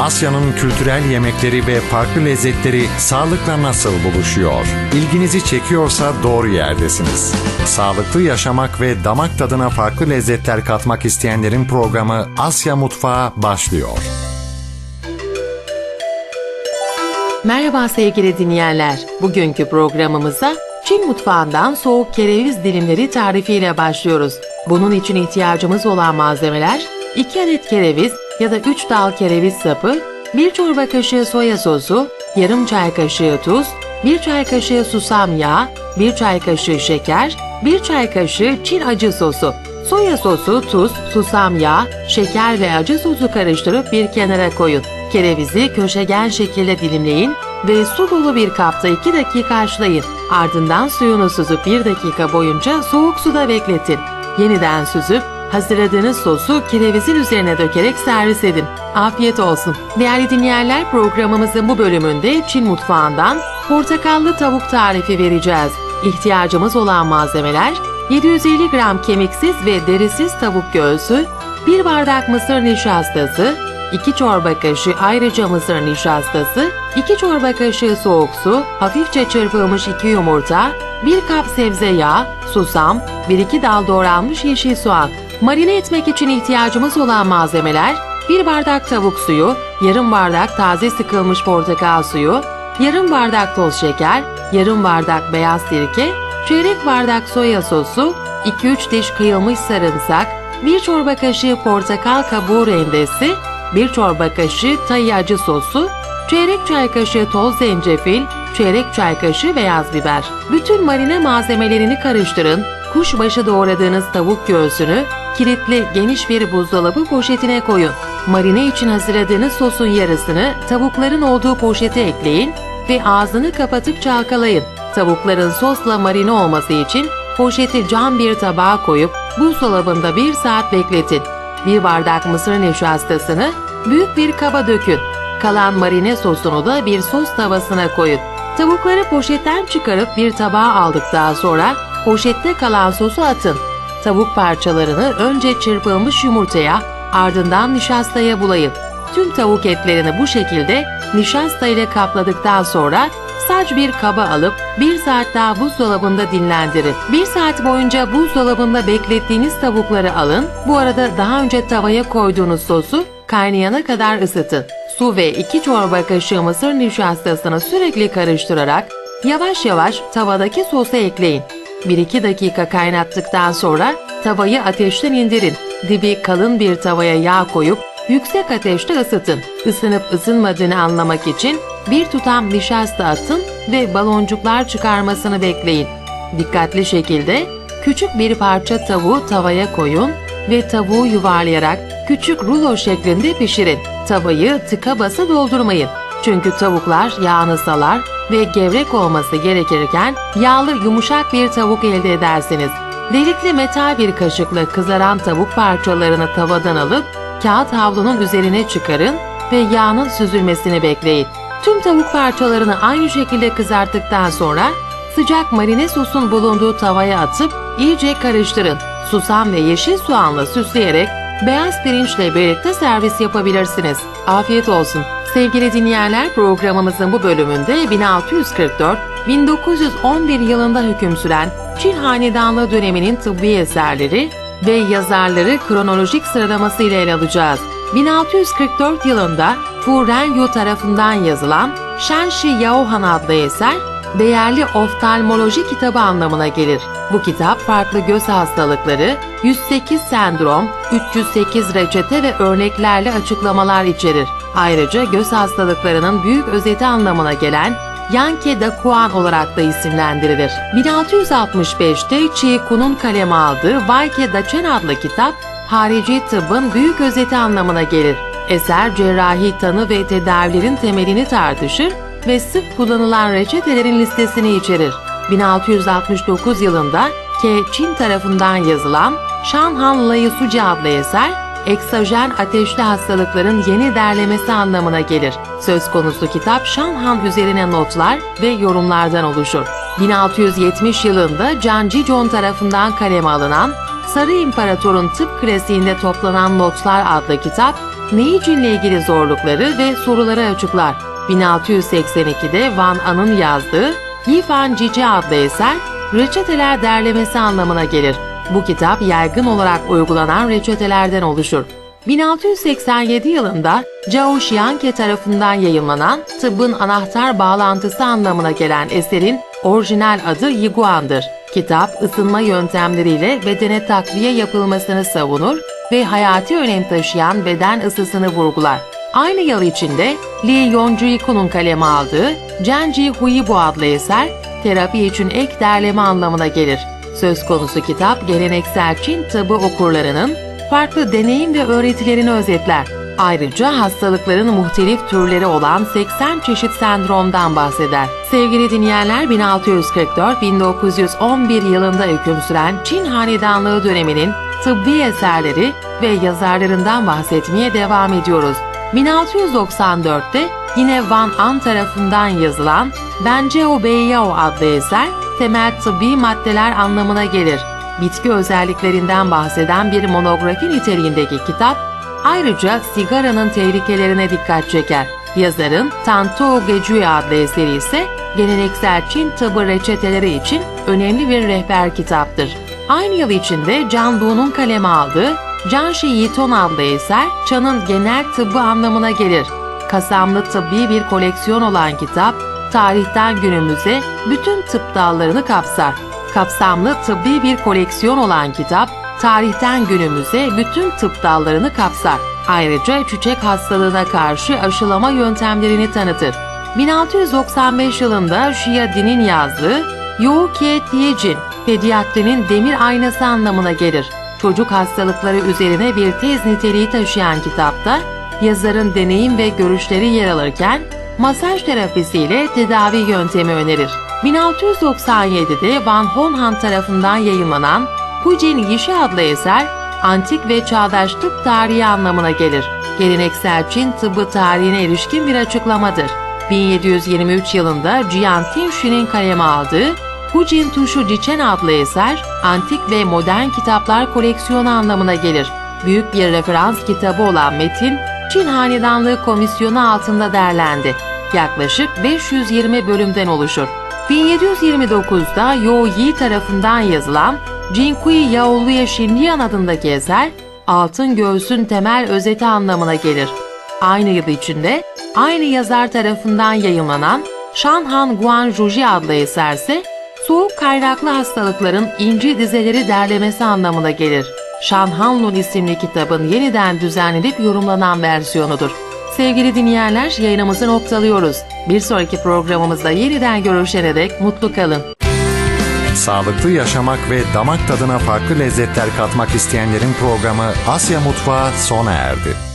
Asya'nın kültürel yemekleri ve farklı lezzetleri sağlıkla nasıl buluşuyor? İlginizi çekiyorsa doğru yerdesiniz. Sağlıklı yaşamak ve damak tadına farklı lezzetler katmak isteyenlerin programı Asya Mutfağı başlıyor. Merhaba sevgili dinleyenler. Bugünkü programımıza Çin mutfağından soğuk kereviz dilimleri tarifiyle başlıyoruz. Bunun için ihtiyacımız olan malzemeler 2 adet kereviz ya da 3 dal kereviz sapı, 1 çorba kaşığı soya sosu, yarım çay kaşığı tuz, 1 çay kaşığı susam yağı, 1 çay kaşığı şeker, 1 çay kaşığı Çin acı sosu. Soya sosu, tuz, susam yağı, şeker ve acı sosu karıştırıp bir kenara koyun. Kerevizi köşegen şekilde dilimleyin ve su dolu bir kapta 2 dakika haşlayın. Ardından suyunu süzüp 1 dakika boyunca soğuk suda bekletin. Yeniden süzüp hazırladığınız sosu kerevizin üzerine dökerek servis edin. Afiyet olsun. Değerli dinleyenler programımızın bu bölümünde Çin mutfağından portakallı tavuk tarifi vereceğiz. İhtiyacımız olan malzemeler 750 gram kemiksiz ve derisiz tavuk göğsü, 1 bardak mısır nişastası, 2 çorba kaşığı ayrıca mısır nişastası, 2 çorba kaşığı soğuk su, hafifçe çırpılmış 2 yumurta, 1 kap sebze yağı, susam, 1-2 dal doğranmış yeşil soğan. Marine etmek için ihtiyacımız olan malzemeler 1 bardak tavuk suyu, yarım bardak taze sıkılmış portakal suyu, yarım bardak toz şeker, yarım bardak beyaz sirke, çeyrek bardak soya sosu, 2-3 diş kıyılmış sarımsak, 1 çorba kaşığı portakal kabuğu rendesi, 1 çorba kaşığı tay acı sosu, çeyrek çay kaşığı toz zencefil, çeyrek çay kaşığı beyaz biber. Bütün marine malzemelerini karıştırın. Kuşbaşı doğradığınız tavuk göğsünü kilitli geniş bir buzdolabı poşetine koyun. Marine için hazırladığınız sosun yarısını tavukların olduğu poşete ekleyin ve ağzını kapatıp çalkalayın. Tavukların sosla marine olması için poşeti cam bir tabağa koyup buzdolabında bir saat bekletin. Bir bardak mısır nişastasını büyük bir kaba dökün. Kalan marine sosunu da bir sos tavasına koyun. Tavukları poşetten çıkarıp bir tabağa aldıktan sonra poşette kalan sosu atın. Tavuk parçalarını önce çırpılmış yumurtaya, ardından nişastaya bulayın. Tüm tavuk etlerini bu şekilde nişasta ile kapladıktan sonra saç bir kaba alıp bir saat daha buzdolabında dinlendirin. Bir saat boyunca buzdolabında beklettiğiniz tavukları alın. Bu arada daha önce tavaya koyduğunuz sosu kaynayana kadar ısıtın. Su ve 2 çorba kaşığı mısır nişastasını sürekli karıştırarak yavaş yavaş tavadaki sosu ekleyin. 1-2 dakika kaynattıktan sonra tavayı ateşten indirin. Dibi kalın bir tavaya yağ koyup yüksek ateşte ısıtın. Isınıp ısınmadığını anlamak için bir tutam nişasta atın ve baloncuklar çıkarmasını bekleyin. Dikkatli şekilde küçük bir parça tavuğu tavaya koyun ve tavuğu yuvarlayarak küçük rulo şeklinde pişirin. Tavayı tıka basa doldurmayın. Çünkü tavuklar yağını salar ve gevrek olması gerekirken yağlı yumuşak bir tavuk elde edersiniz. Delikli metal bir kaşıkla kızaran tavuk parçalarını tavadan alıp kağıt havlunun üzerine çıkarın ve yağının süzülmesini bekleyin. Tüm tavuk parçalarını aynı şekilde kızarttıktan sonra sıcak marine sosun bulunduğu tavaya atıp iyice karıştırın. Susam ve yeşil soğanla süsleyerek beyaz pirinçle birlikte servis yapabilirsiniz. Afiyet olsun. Sevgili dinleyenler programımızın bu bölümünde 1644-1911 yılında hüküm süren Çin Hanedanlığı döneminin tıbbi eserleri ve yazarları kronolojik sıralaması ile ele alacağız. 1644 yılında Fu Renyu tarafından yazılan Shenshi Yaohan adlı eser, değerli oftalmoloji kitabı anlamına gelir. Bu kitap farklı göz hastalıkları, 108 sendrom, 308 reçete ve örneklerle açıklamalar içerir. Ayrıca göz hastalıklarının büyük özeti anlamına gelen Yanke da Kuan olarak da isimlendirilir. 1665'te Chi Kun'un kaleme aldığı Vaike Da Chen adlı kitap, harici tıbbın büyük özeti anlamına gelir. Eser cerrahi tanı ve tedavilerin temelini tartışır ve sık kullanılan reçetelerin listesini içerir. 1669 yılında Ke Çin tarafından yazılan Shanhan Lai Suci adlı eser, eksojen ateşli hastalıkların yeni derlemesi anlamına gelir. Söz konusu kitap Shanhan üzerine notlar ve yorumlardan oluşur. 1670 yılında Can Jijong tarafından kaleme alınan Sarı İmparator'un tıp klasiğinde toplanan notlar adlı kitap, Neyicin'le ilgili zorlukları ve soruları açıklar. 1682'de Van An'ın yazdığı Yifan Cici adlı eser reçeteler derlemesi anlamına gelir. Bu kitap yaygın olarak uygulanan reçetelerden oluşur. 1687 yılında Zhao Xianke tarafından yayınlanan tıbbın anahtar bağlantısı anlamına gelen eserin orijinal adı Yiguan'dır. Kitap ısınma yöntemleriyle bedene takviye yapılmasını savunur ve hayati önem taşıyan beden ısısını vurgular. Aynı yıl içinde Li Yonjuiku'nun kaleme aldığı Genji Huibu adlı eser terapi için ek derleme anlamına gelir. Söz konusu kitap geleneksel Çin tıbbı okurlarının farklı deneyim ve öğretilerini özetler. Ayrıca hastalıkların muhtelif türleri olan 80 çeşit sendromdan bahseder. Sevgili dinleyenler 1644-1911 yılında hüküm süren Çin Hanedanlığı döneminin tıbbi eserleri ve yazarlarından bahsetmeye devam ediyoruz. 1694'te yine Van An tarafından yazılan Benceo Beiyao adlı eser temel tıbbi maddeler anlamına gelir. Bitki özelliklerinden bahseden bir monografi niteliğindeki kitap ayrıca sigaranın tehlikelerine dikkat çeker. Yazarın Tanto Gecui adlı eseri ise geleneksel Çin tıbbı reçeteleri için önemli bir rehber kitaptır. Aynı yıl içinde Can Lu'nun kaleme aldığı Canshi Yiton adlı eser çanın genel tıbbı anlamına gelir. Kasamlı tıbbi bir koleksiyon olan kitap, tarihten günümüze bütün tıp dallarını kapsar. Kapsamlı tıbbi bir koleksiyon olan kitap, tarihten günümüze bütün tıp dallarını kapsar. Ayrıca çiçek hastalığına karşı aşılama yöntemlerini tanıtır. 1695 yılında Şia Din'in yazdığı Yu Kie Tiejin, pediatrinin demir aynası anlamına gelir. Çocuk hastalıkları üzerine bir tez niteliği taşıyan kitapta yazarın deneyim ve görüşleri yer alırken masaj terapisiyle tedavi yöntemi önerir. 1697'de Van Honhan tarafından yayınlanan Hujin Yişi adlı eser antik ve çağdaş tıp tarihi anlamına gelir. Geleneksel Çin tıbbı tarihine ilişkin bir açıklamadır. 1723 yılında Jian Tinshi'nin kaleme aldığı Hujin Tuşu Ciçen adlı eser, antik ve modern kitaplar koleksiyonu anlamına gelir. Büyük bir referans kitabı olan metin, Çin Hanedanlığı Komisyonu altında derlendi. Yaklaşık 520 bölümden oluşur. 1729'da Yo Yi tarafından yazılan Jinkui Yaoluya Shinlian adındaki eser, altın göğsün temel özeti anlamına gelir. Aynı yıl içinde, aynı yazar tarafından yayınlanan Shanhan Guan Juji adlı eserse, soğuk kaynaklı hastalıkların inci dizeleri derlemesi anlamına gelir. Shanhanlun isimli kitabın yeniden düzenlenip yorumlanan versiyonudur. Sevgili dinleyenler yayınımızı noktalıyoruz. Bir sonraki programımızda yeniden görüşene dek mutlu kalın. Sağlıklı yaşamak ve damak tadına farklı lezzetler katmak isteyenlerin programı Asya Mutfağı sona erdi.